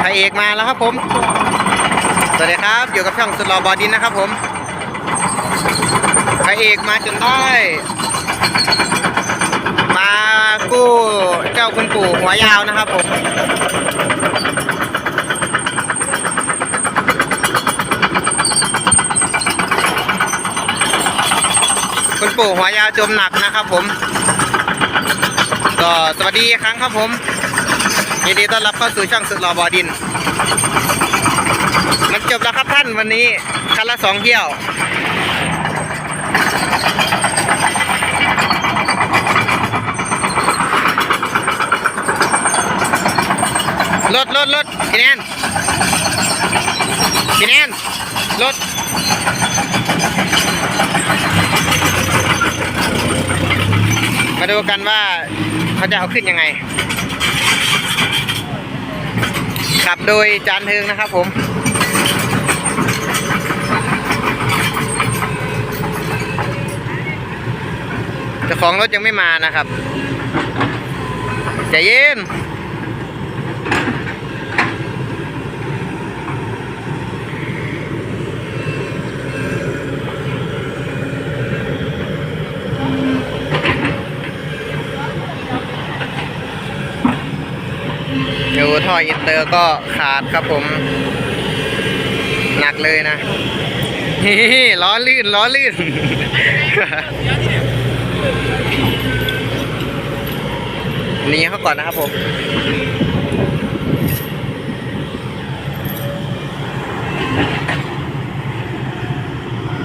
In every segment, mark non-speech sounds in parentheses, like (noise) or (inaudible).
พระเอกมาแล้วครับผม สวัสดีครับอยู่กับช่องสุดหล่อบอดินนะครับผม พระเอกมาจนได้ มากู้เจ้าคุณปู่หัวยาวนะครับผมคุณปู่หัวยาวจมหนักนะครับผม ก็สวัสดีอีกครั้งครับผม ยินดีต้อนรับเข้าสู่ช่องสุดหล่อบอดิน มันจบแล้วครับท่านวันนี้คันละสองเที่ยว รถรถรถพี่แนนพี่แนนรถมาดูกันว่าเขาจะเอาขึ้นยังไง ขับโดยจานเทิงนะครับผมเจ้าของรถยังไม่มานะครับใจเย็น ท่ออินเตอร์ก็ขาดครับผม หนักเลยนะฮิฮิล้อลื่นล้อลื่น นี่เขาก่อนนะครับผม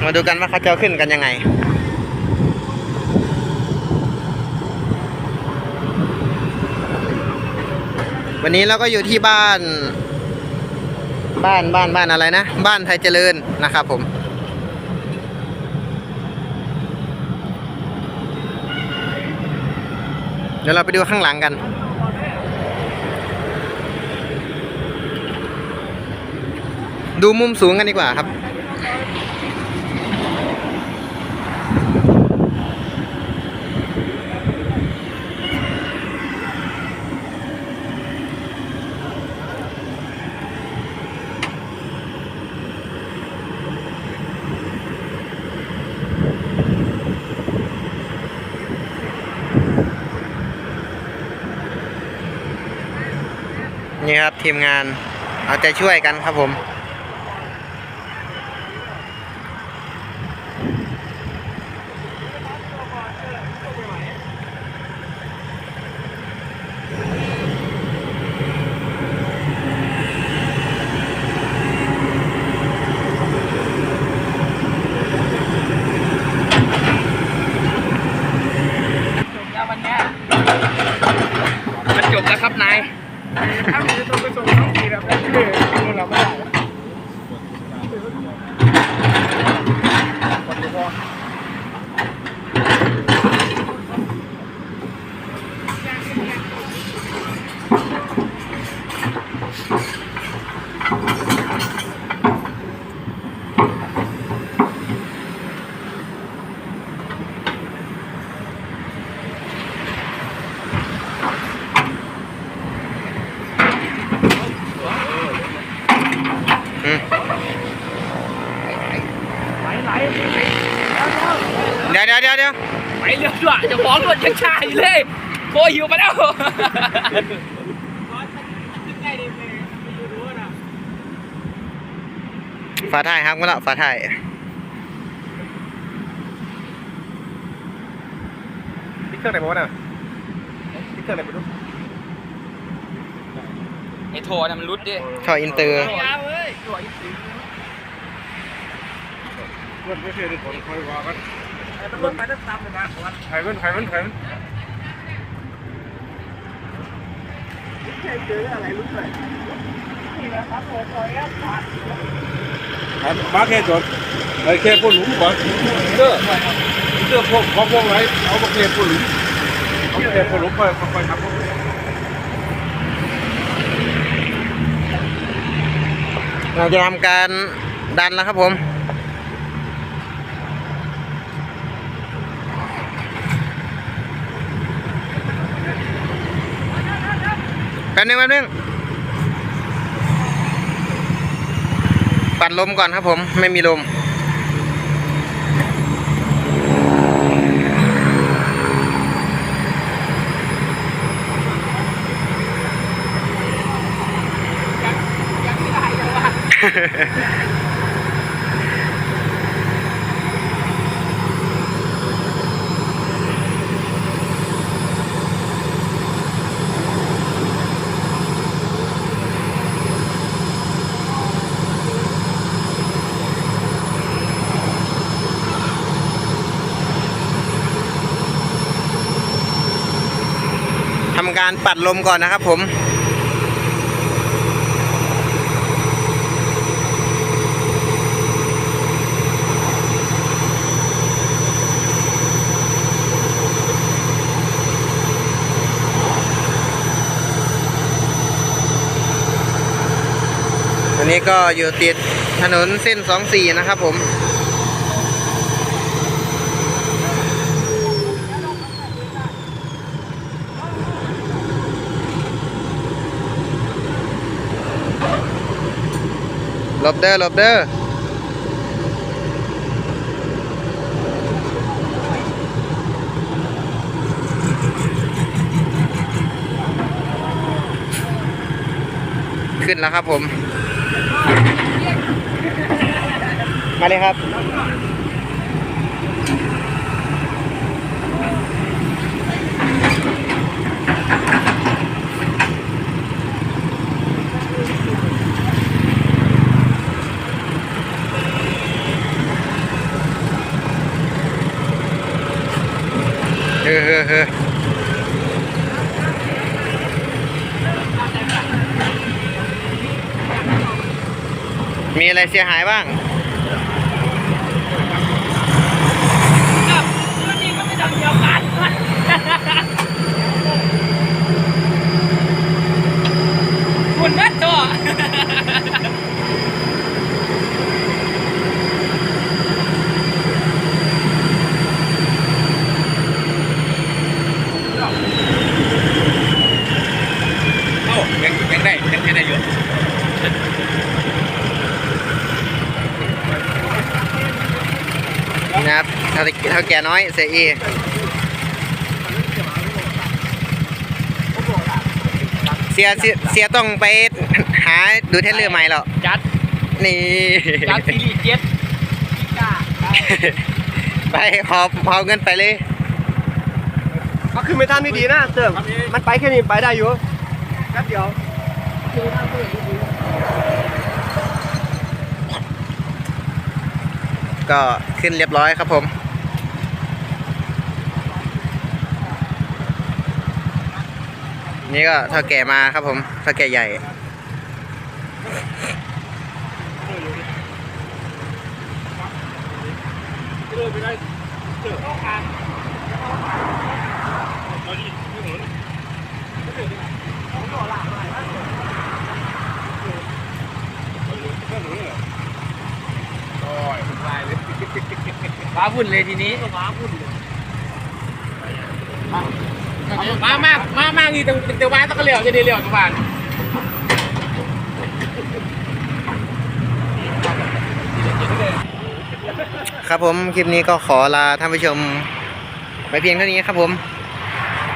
มาดูกันว่าเขาจะขึ้นกันยังไง วันนี้เราก็อยู่ที่บ้าน บ้านบ้านบ้านอะไรนะ บ้านไทยเจริญนะครับผม เดี๋ยวเราไปดูข้างหลังกันดูมุมสูงกันดีกว่าครับ นี่ครับทีมงานเอาใจช่วยกันครับผมจบแล้ววันเนี้ยมันจบแล้วครับนาย (laughs) Thank you. ไหลไหลเดี๋ยวเดี๋ยวเดี๋ยวเดี๋ยวไหลเรือด้วยจะฟ้องรถยังชาอยู่เลยโคหิวไปแล้วฝาท้ายครับก็แล้วฝาท้ายติ๊กเกอร์ไหนบอกว่าน่ะติ๊กเกอร์ไหนไปดูไอ้โทรน่ะมันรุดดิท่ออินเตอร์ เพื่อนไม่เคยได้ผลคอยว่ากันไอ้มันไปได้ตามเลยนะไข่มันไข่มันไข่มันมาแค่จดไอ้แค่พวกหลุมก่อนเด้อเด้อพวกของพวกไรเอามาแค่พวกหลุมเอาแค่พวกหลุมไปค่อยๆทำพวก เราจะทำการดันนะครับผม แป๊บนึงแป๊บนึงปัดลมก่อนครับผม ไม่มีลม ทำการปัดลมก่อนนะครับผม นี้ก็อยู่ติดถนนเส้น 24 นะครับผม หลบเด้อหลบเด้อขึ้นแล้วครับผม มาเลยครับเออเออเออมีอะไรเสียหายบ้าง วันนี้ก็ไม่ต้องเดียวกันคุณนัดตัว เอ้ายังยังได้ ยังได้อยู่นะครับเท่าเท่าแก่น้อยเสียเอเสียเสียเสียต้องไปหาดูเทเลอร์ใหม่แล้วจัด นี่จัดซีรีส์เจ็ดจ้าไปหอบหอบเงินไปเลยก็ขึ้นไม่ทันนี่ดีนะเติมมันไปแค่นี้ไปได้อยู่แป๊บเดียว ก็ขึ้นเรียบร้อยครับผม นี่ก็เท่าแก่มาครับผมเท่าแก่ใหญ่ ว้าวุ่นเลยทีนี้ว้าวุ่นเลยมามามามางี้แต่แต่ว่าต้องเหลียวจะดีเหลียวทุกวันครับผมคลิปนี้ก็ขอลาท่านผู้ชมไปเพียงเท่านี้ครับผม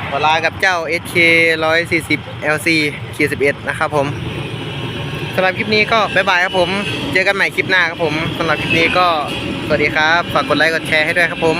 ขอลากับเจ้า SK 140 LC ขีด11นะครับผมสำหรับคลิปนี้ก็บ๊ายบายครับผม เจอกันใหม่คลิปหน้าครับผมสำหรับคลิปนี้ก็สวัสดีครับ ฝากกดไลค์กดแชร์ให้ด้วยครับผม